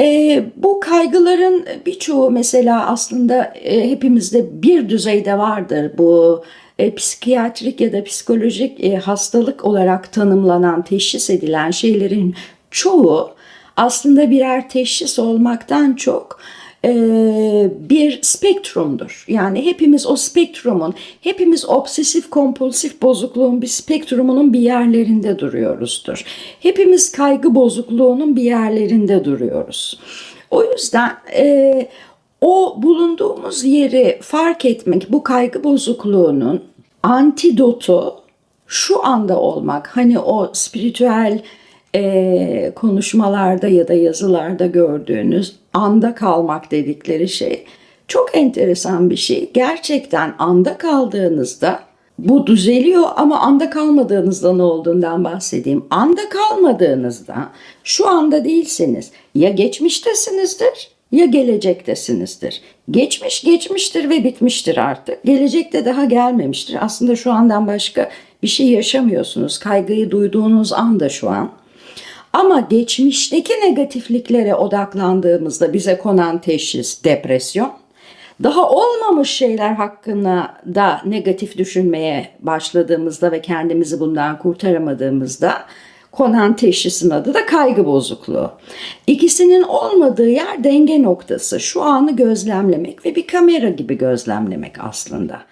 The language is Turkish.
E, bu kaygıların birçoğu mesela aslında e, hepimizde bir düzeyde vardır. Bu e, psikiyatrik ya da psikolojik e, hastalık olarak tanımlanan, teşhis edilen şeylerin çoğu aslında birer teşhis olmaktan çok e, bir spektrumdur. Yani hepimiz o spektrumun, hepimiz obsesif kompulsif bozukluğun bir spektrumunun bir yerlerinde duruyoruzdur. Hepimiz kaygı bozukluğunun bir yerlerinde duruyoruz. O yüzden e, o bulunduğumuz yeri fark etmek, bu kaygı bozukluğunun antidotu şu anda olmak. Hani o spiritüel e, konuşmalarda ya da yazılarda gördüğünüz anda kalmak dedikleri şey çok enteresan bir şey. Gerçekten anda kaldığınızda bu düzeliyor ama anda kalmadığınızda ne olduğundan bahsedeyim. Anda kalmadığınızda şu anda değilsiniz. Ya geçmiştesinizdir ya gelecektesinizdir. Geçmiş geçmiştir ve bitmiştir artık. Gelecekte daha gelmemiştir. Aslında şu andan başka bir şey yaşamıyorsunuz. Kaygıyı duyduğunuz anda şu an. Ama geçmişteki negatifliklere odaklandığımızda bize konan teşhis depresyon. Daha olmamış şeyler hakkında da negatif düşünmeye başladığımızda ve kendimizi bundan kurtaramadığımızda konan teşhisin adı da kaygı bozukluğu. İkisinin olmadığı yer denge noktası. Şu anı gözlemlemek ve bir kamera gibi gözlemlemek aslında.